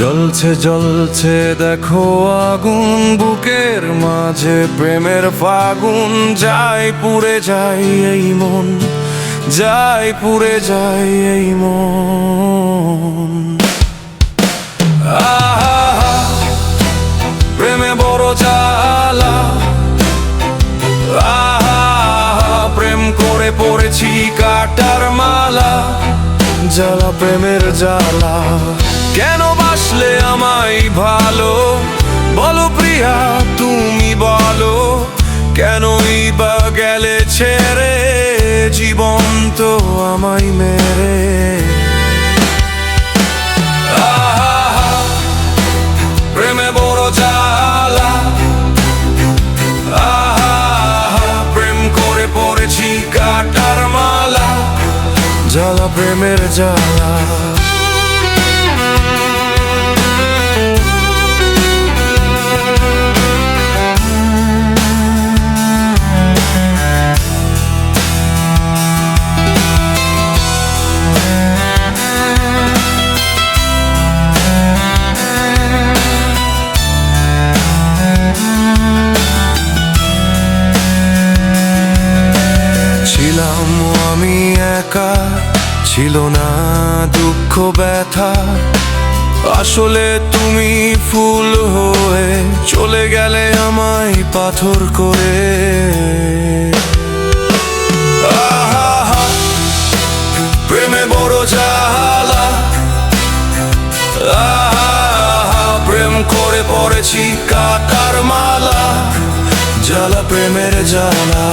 জ্বলছে জ্বলছে, দেখো আগুন, বুকের মাঝে প্রেমের ফাগুন। যাই পুড়ে যাই এই মন, যাই পুড়ে যাই এই মন। আহা, প্রেমে বড় আহা, প্রেম করে পড়েছি কাটার মালা। জ্বালা প্রেমের জ্বালা। কেন বাসলে আমায় ভালো? বলো প্রিয়া, তুমি বলো, কেনই বা গেলে ছেড়ে জীবন তো আমায় মেরে? প্রেমে বড় প্রেম করে পড়েছি কাটার মালা। জ্বালা প্রেমের জ্বালা। আমি একা ছিল না দুঃখ ব্যথা। আসলে তুমি ফুল হয়ে চলে গেলে আমায় পাথর করে। প্রেমে বড় আহা, প্রেম করে পড়েছি কাটার মালা। জ্বালা প্রেমের জ্বালা।